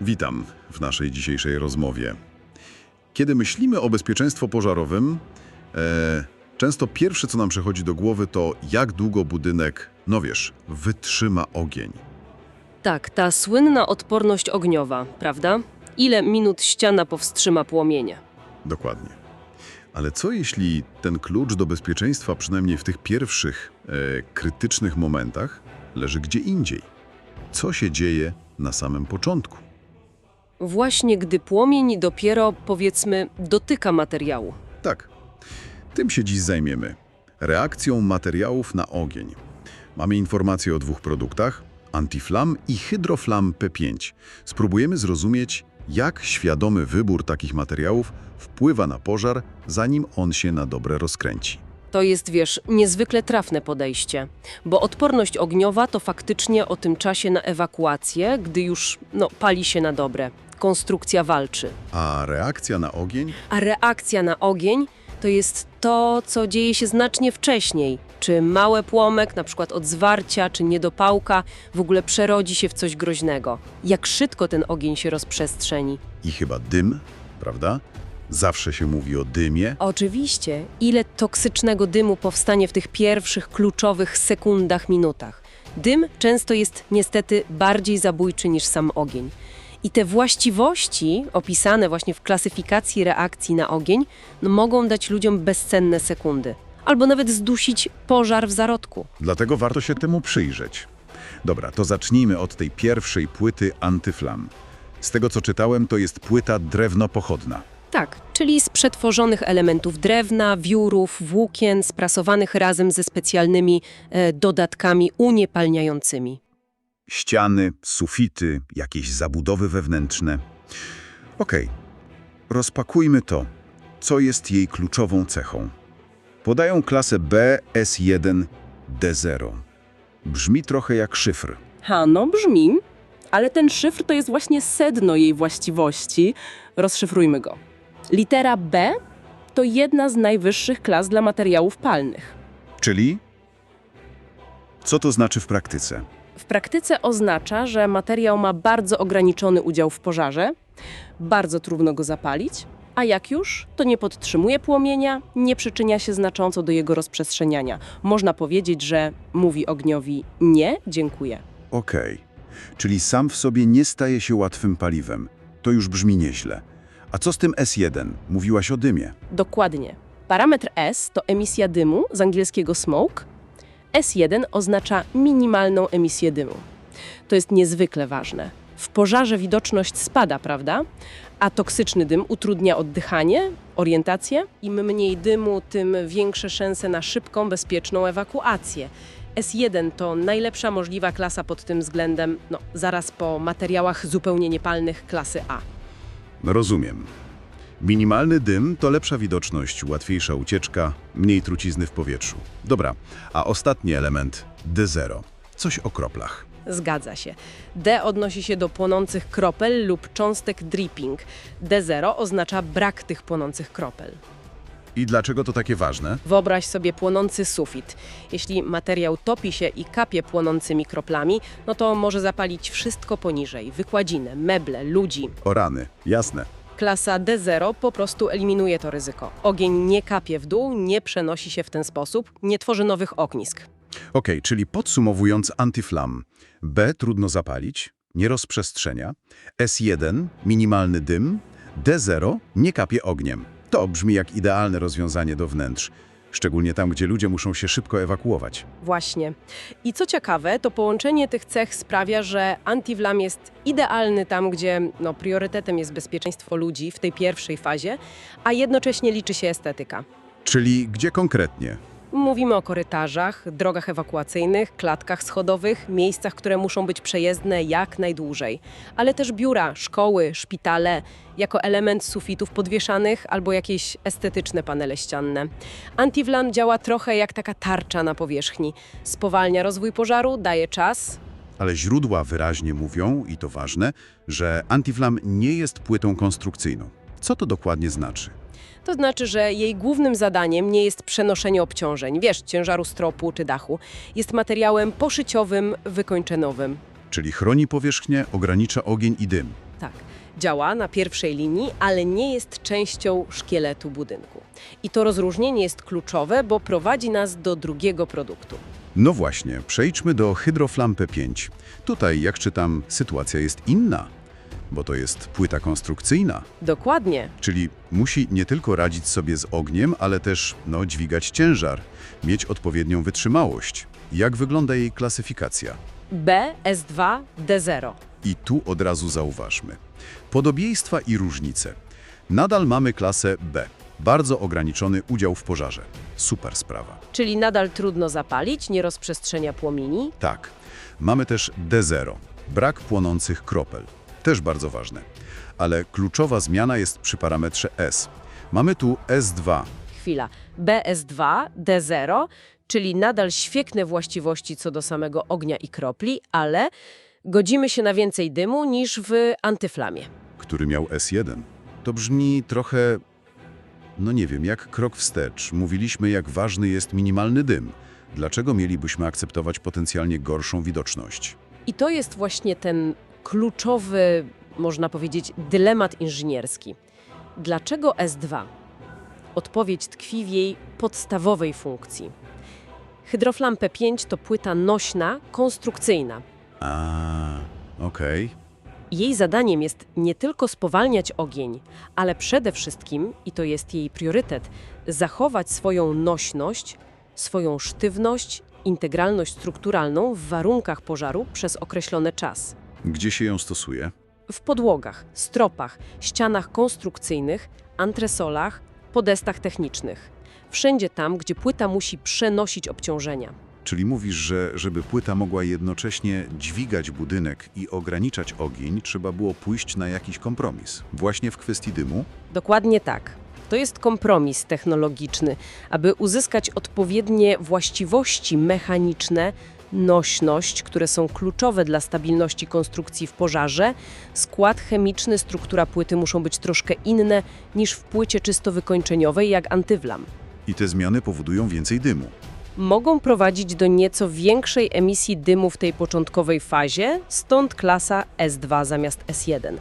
Witam w naszej dzisiejszej rozmowie. Kiedy myślimy o bezpieczeństwie pożarowym, e, często pierwsze, co nam przychodzi do głowy, to jak długo budynek, no wiesz, wytrzyma ogień. Tak, ta słynna odporność ogniowa, prawda? Ile minut ściana powstrzyma płomienie? Dokładnie. Ale co jeśli ten klucz do bezpieczeństwa, przynajmniej w tych pierwszych e, krytycznych momentach, leży gdzie indziej? Co się dzieje na samym początku? Właśnie gdy płomień dopiero, powiedzmy, dotyka materiału. Tak, tym się dziś zajmiemy. Reakcją materiałów na ogień. Mamy informacje o dwóch produktach, antiflam i hydroflam P5. Spróbujemy zrozumieć, jak świadomy wybór takich materiałów wpływa na pożar, zanim on się na dobre rozkręci. To jest, wiesz, niezwykle trafne podejście, bo odporność ogniowa to faktycznie o tym czasie na ewakuację, gdy już, no, pali się na dobre. Konstrukcja walczy. A reakcja na ogień? A reakcja na ogień to jest to, co dzieje się znacznie wcześniej. Czy mały płomek, na przykład od zwarcia, czy niedopałka, w ogóle przerodzi się w coś groźnego. Jak szybko ten ogień się rozprzestrzeni. I chyba dym, prawda? Zawsze się mówi o dymie. Oczywiście, ile toksycznego dymu powstanie w tych pierwszych kluczowych sekundach, minutach. Dym często jest niestety bardziej zabójczy niż sam ogień. I te właściwości opisane właśnie w klasyfikacji reakcji na ogień no, mogą dać ludziom bezcenne sekundy. Albo nawet zdusić pożar w zarodku. Dlatego warto się temu przyjrzeć. Dobra, to zacznijmy od tej pierwszej płyty antyflam. Z tego co czytałem, to jest płyta drewnopochodna. Tak, czyli z przetworzonych elementów drewna, wiórów, włókien, sprasowanych razem ze specjalnymi e, dodatkami uniepalniającymi. Ściany, sufity, jakieś zabudowy wewnętrzne. Okej, rozpakujmy to. Co jest jej kluczową cechą? Podają klasę B, S1, D0. Brzmi trochę jak szyfr. Ha, no brzmi, ale ten szyfr to jest właśnie sedno jej właściwości. Rozszyfrujmy go. Litera B to jedna z najwyższych klas dla materiałów palnych. Czyli? Co to znaczy w praktyce? W praktyce oznacza, że materiał ma bardzo ograniczony udział w pożarze, bardzo trudno go zapalić, a jak już, to nie podtrzymuje płomienia, nie przyczynia się znacząco do jego rozprzestrzeniania. Można powiedzieć, że mówi ogniowi nie, dziękuję. Okej, czyli sam w sobie nie staje się łatwym paliwem. To już brzmi nieźle. A co z tym S1? Mówiłaś o dymie. Dokładnie. Parametr S to emisja dymu, z angielskiego smoke. S1 oznacza minimalną emisję dymu. To jest niezwykle ważne. W pożarze widoczność spada, prawda? A toksyczny dym utrudnia oddychanie, orientację. Im mniej dymu, tym większe szanse na szybką, bezpieczną ewakuację. S1 to najlepsza możliwa klasa pod tym względem, no, zaraz po materiałach zupełnie niepalnych klasy A. Rozumiem. Minimalny dym to lepsza widoczność, łatwiejsza ucieczka, mniej trucizny w powietrzu. Dobra, a ostatni element D0. Coś o kroplach. Zgadza się. D odnosi się do płonących kropel lub cząstek dripping. D0 oznacza brak tych płonących kropel. I dlaczego to takie ważne? Wyobraź sobie płonący sufit. Jeśli materiał topi się i kapie płonącymi kroplami, no to może zapalić wszystko poniżej. Wykładzinę, meble, ludzi. O rany, jasne. Klasa D0 po prostu eliminuje to ryzyko. Ogień nie kapie w dół, nie przenosi się w ten sposób, nie tworzy nowych ognisk. Okej, czyli podsumowując antyflam. B trudno zapalić, nie rozprzestrzenia. S1 minimalny dym. D0 nie kapie ogniem. To brzmi jak idealne rozwiązanie do wnętrz. Szczególnie tam, gdzie ludzie muszą się szybko ewakuować. Właśnie. I co ciekawe, to połączenie tych cech sprawia, że antiwlam jest idealny tam, gdzie no, priorytetem jest bezpieczeństwo ludzi w tej pierwszej fazie, a jednocześnie liczy się estetyka. Czyli gdzie konkretnie? Mówimy o korytarzach, drogach ewakuacyjnych, klatkach schodowych, miejscach, które muszą być przejezdne jak najdłużej, ale też biura, szkoły, szpitale, jako element sufitów podwieszanych albo jakieś estetyczne panele ścianne. Antiwlam działa trochę jak taka tarcza na powierzchni. Spowalnia rozwój pożaru, daje czas, Ale źródła wyraźnie mówią, i to ważne, że antiflam nie jest płytą konstrukcyjną. Co to dokładnie znaczy? To znaczy, że jej głównym zadaniem nie jest przenoszenie obciążeń, wiesz, ciężaru stropu czy dachu. Jest materiałem poszyciowym, wykończenowym. Czyli chroni powierzchnię, ogranicza ogień i dym. Tak. Działa na pierwszej linii, ale nie jest częścią szkieletu budynku. I to rozróżnienie jest kluczowe, bo prowadzi nas do drugiego produktu. No właśnie, przejdźmy do hydroflam P5. Tutaj, jak czytam, sytuacja jest inna, bo to jest płyta konstrukcyjna, Dokładnie. czyli musi nie tylko radzić sobie z ogniem, ale też no, dźwigać ciężar, mieć odpowiednią wytrzymałość. Jak wygląda jej klasyfikacja? B, S2, D0. I tu od razu zauważmy. Podobieństwa i różnice. Nadal mamy klasę B. Bardzo ograniczony udział w pożarze. Super sprawa. Czyli nadal trudno zapalić, nie rozprzestrzenia płomieni. Tak. Mamy też D0. Brak płonących kropel. Też bardzo ważne. Ale kluczowa zmiana jest przy parametrze S. Mamy tu S2. Chwila. BS2, D0, czyli nadal świetne właściwości co do samego ognia i kropli, ale godzimy się na więcej dymu niż w antyflamie. który miał S1. To brzmi trochę, no nie wiem, jak krok wstecz. Mówiliśmy, jak ważny jest minimalny dym. Dlaczego mielibyśmy akceptować potencjalnie gorszą widoczność? I to jest właśnie ten kluczowy, można powiedzieć, dylemat inżynierski. Dlaczego S2? Odpowiedź tkwi w jej podstawowej funkcji. Hydroflam P5 to płyta nośna, konstrukcyjna. A, okej. Jej zadaniem jest nie tylko spowalniać ogień, ale przede wszystkim, i to jest jej priorytet, zachować swoją nośność, swoją sztywność, integralność strukturalną w warunkach pożaru przez określony czas. Gdzie się ją stosuje? W podłogach, stropach, ścianach konstrukcyjnych, antresolach, podestach technicznych. Wszędzie tam, gdzie płyta musi przenosić obciążenia. Czyli mówisz, że żeby płyta mogła jednocześnie dźwigać budynek i ograniczać ogień, trzeba było pójść na jakiś kompromis. Właśnie w kwestii dymu? Dokładnie tak. To jest kompromis technologiczny, aby uzyskać odpowiednie właściwości mechaniczne, nośność, które są kluczowe dla stabilności konstrukcji w pożarze, skład chemiczny, struktura płyty muszą być troszkę inne niż w płycie czysto wykończeniowej jak antywlam. I te zmiany powodują więcej dymu. Mogą prowadzić do nieco większej emisji dymu w tej początkowej fazie, stąd klasa S2 zamiast S1.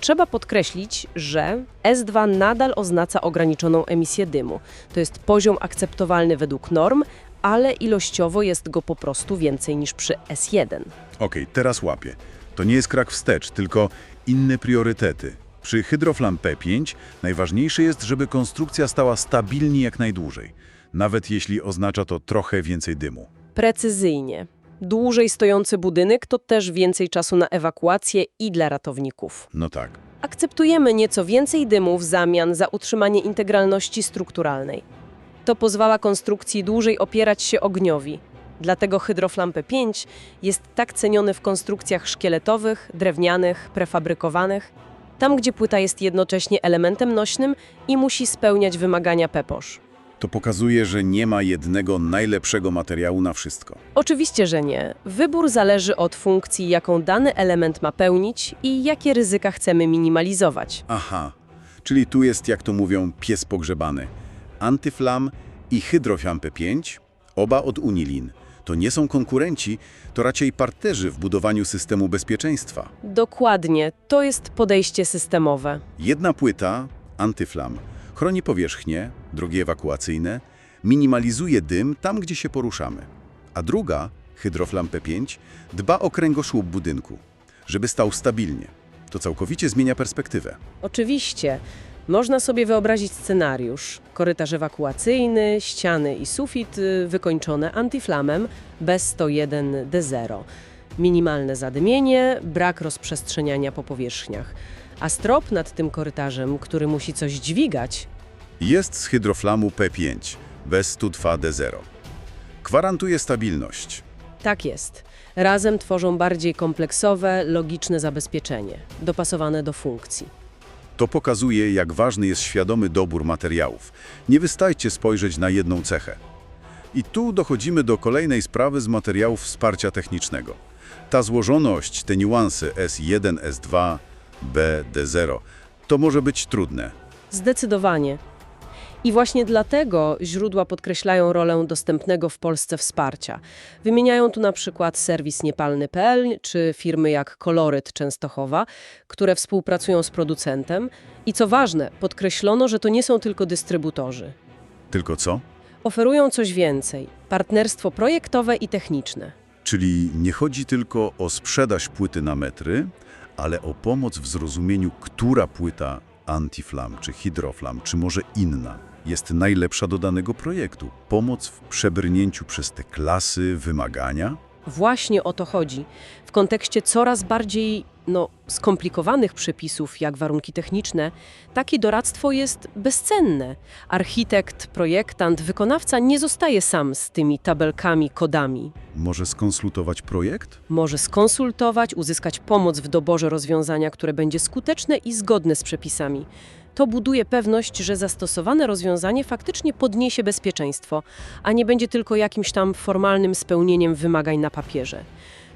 Trzeba podkreślić, że S2 nadal oznacza ograniczoną emisję dymu. To jest poziom akceptowalny według norm, ale ilościowo jest go po prostu więcej niż przy S1. Okej, teraz łapię. To nie jest krak wstecz, tylko inne priorytety. Przy hydroflam P5 najważniejsze jest, żeby konstrukcja stała stabilnie jak najdłużej, nawet jeśli oznacza to trochę więcej dymu. Precyzyjnie. Dłużej stojący budynek to też więcej czasu na ewakuację i dla ratowników. No tak. Akceptujemy nieco więcej dymu w zamian za utrzymanie integralności strukturalnej. To pozwala konstrukcji dłużej opierać się ogniowi. Dlatego hydroflam P5 jest tak ceniony w konstrukcjach szkieletowych, drewnianych, prefabrykowanych, tam gdzie płyta jest jednocześnie elementem nośnym i musi spełniać wymagania PEPOSZ. To pokazuje, że nie ma jednego najlepszego materiału na wszystko. Oczywiście, że nie. Wybór zależy od funkcji, jaką dany element ma pełnić i jakie ryzyka chcemy minimalizować. Aha, czyli tu jest, jak to mówią, pies pogrzebany. Antyflam i hydroflam P5, oba od Unilin. To nie są konkurenci, to raczej partnerzy w budowaniu systemu bezpieczeństwa. Dokładnie, to jest podejście systemowe. Jedna płyta, antyflam, chroni powierzchnię, drogi ewakuacyjne, minimalizuje dym tam, gdzie się poruszamy. A druga, hydroflam P5, dba o kręgosłup budynku, żeby stał stabilnie. To całkowicie zmienia perspektywę. Oczywiście, można sobie wyobrazić scenariusz. Korytarz ewakuacyjny, ściany i sufit y, wykończone antyflamem B101D0. Minimalne zadymienie, brak rozprzestrzeniania po powierzchniach. A strop nad tym korytarzem, który musi coś dźwigać, Jest z hydroflamu P5, bez 102D0. Gwarantuje stabilność. tak jest. Razem tworzą bardziej kompleksowe, logiczne zabezpieczenie, dopasowane do funkcji. To pokazuje, jak ważny jest świadomy dobór materiałów. Nie wystajcie spojrzeć na jedną cechę. I tu dochodzimy do kolejnej sprawy z materiałów wsparcia technicznego. Ta złożoność, te niuanse S1, S2, B, D0, to może być trudne. Zdecydowanie. I właśnie dlatego źródła podkreślają rolę dostępnego w Polsce wsparcia. Wymieniają tu na przykład serwis niepalny.pl czy firmy jak Koloryt Częstochowa, które współpracują z producentem. I co ważne, podkreślono, że to nie są tylko dystrybutorzy. Tylko co? Oferują coś więcej partnerstwo projektowe i techniczne. Czyli nie chodzi tylko o sprzedaż płyty na metry, ale o pomoc w zrozumieniu, która płyta antiflam, czy hydroflam, czy może inna jest najlepsza do danego projektu. Pomoc w przebrnięciu przez te klasy, wymagania. Właśnie o to chodzi. W kontekście coraz bardziej no, skomplikowanych przepisów, jak warunki techniczne, takie doradztwo jest bezcenne. Architekt, projektant, wykonawca nie zostaje sam z tymi tabelkami, kodami. Może skonsultować projekt? Może skonsultować, uzyskać pomoc w doborze rozwiązania, które będzie skuteczne i zgodne z przepisami. To buduje pewność, że zastosowane rozwiązanie faktycznie podniesie bezpieczeństwo, a nie będzie tylko jakimś tam formalnym spełnieniem wymagań na papierze.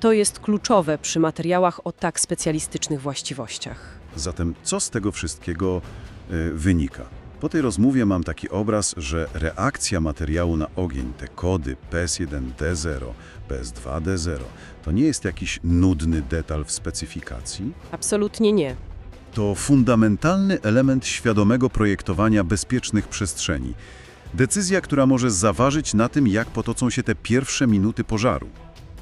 To jest kluczowe przy materiałach o tak specjalistycznych właściwościach. Zatem co z tego wszystkiego y, wynika? Po tej rozmowie mam taki obraz, że reakcja materiału na ogień, te kody PS1D0, PS2D0, to nie jest jakiś nudny detal w specyfikacji? Absolutnie nie. To fundamentalny element świadomego projektowania bezpiecznych przestrzeni. Decyzja, która może zaważyć na tym, jak potoczą się te pierwsze minuty pożaru.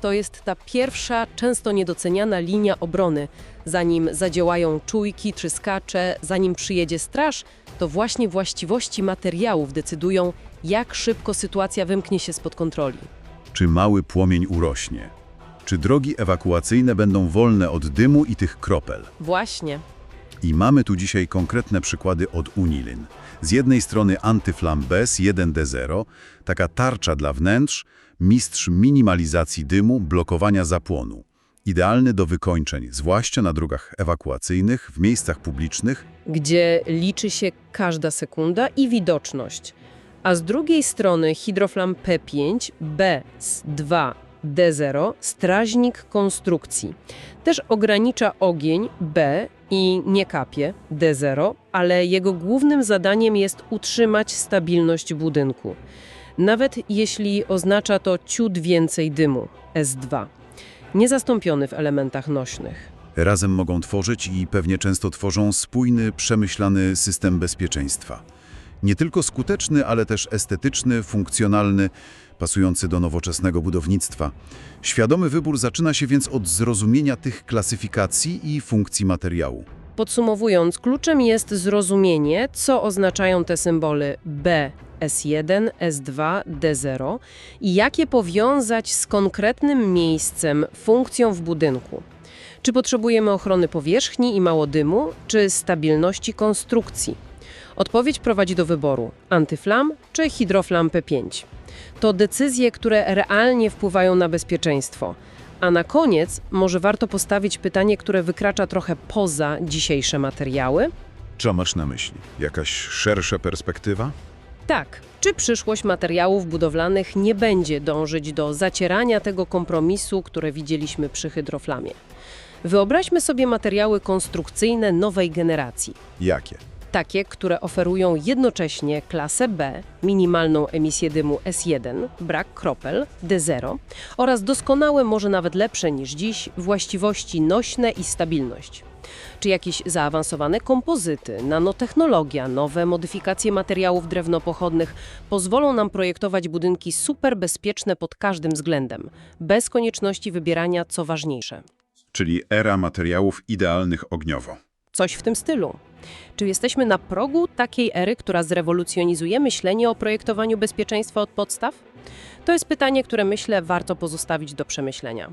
To jest ta pierwsza, często niedoceniana linia obrony. Zanim zadziałają czujki, tryskacze, zanim przyjedzie straż, to właśnie właściwości materiałów decydują, jak szybko sytuacja wymknie się spod kontroli. Czy mały płomień urośnie? Czy drogi ewakuacyjne będą wolne od dymu i tych kropel? Właśnie. I mamy tu dzisiaj konkretne przykłady od Unilin. Z jednej strony antyflam BES 1D0, taka tarcza dla wnętrz, mistrz minimalizacji dymu, blokowania zapłonu. Idealny do wykończeń, zwłaszcza na drogach ewakuacyjnych, w miejscach publicznych, gdzie liczy się każda sekunda i widoczność. A z drugiej strony hydroflam P5, B2, D0, strażnik konstrukcji. Też ogranicza ogień B i nie kapie D0, ale jego głównym zadaniem jest utrzymać stabilność budynku. Nawet jeśli oznacza to ciut więcej dymu S2. Niezastąpiony w elementach nośnych. razem mogą tworzyć i pewnie często tworzą spójny, przemyślany system bezpieczeństwa. Nie tylko skuteczny, ale też estetyczny, funkcjonalny, pasujący do nowoczesnego budownictwa. Świadomy wybór zaczyna się więc od zrozumienia tych klasyfikacji i funkcji materiału. Podsumowując, kluczem jest zrozumienie, co oznaczają te symbole B, S1, S2, D0 i jak je powiązać z konkretnym miejscem, funkcją w budynku. Czy potrzebujemy ochrony powierzchni i mało dymu, czy stabilności konstrukcji? Odpowiedź prowadzi do wyboru antyflam czy hydroflam P5. To decyzje, które realnie wpływają na bezpieczeństwo. A na koniec może warto postawić pytanie, które wykracza trochę poza dzisiejsze materiały. Co masz na myśli? Jakaś szersza perspektywa? Tak, czy przyszłość materiałów budowlanych nie będzie dążyć do zacierania tego kompromisu, które widzieliśmy przy hydroflamie? Wyobraźmy sobie materiały konstrukcyjne nowej generacji. Jakie? Takie, które oferują jednocześnie klasę B, minimalną emisję dymu S1, brak kropel, D0 oraz doskonałe, może nawet lepsze niż dziś, właściwości nośne i stabilność. Czy jakieś zaawansowane kompozyty, nanotechnologia, nowe modyfikacje materiałów drewnopochodnych pozwolą nam projektować budynki super bezpieczne pod każdym względem, bez konieczności wybierania co ważniejsze. Czyli era materiałów idealnych ogniowo. Coś w tym stylu. Czy jesteśmy na progu takiej ery, która zrewolucjonizuje myślenie o projektowaniu bezpieczeństwa od podstaw? To jest pytanie, które myślę warto pozostawić do przemyślenia.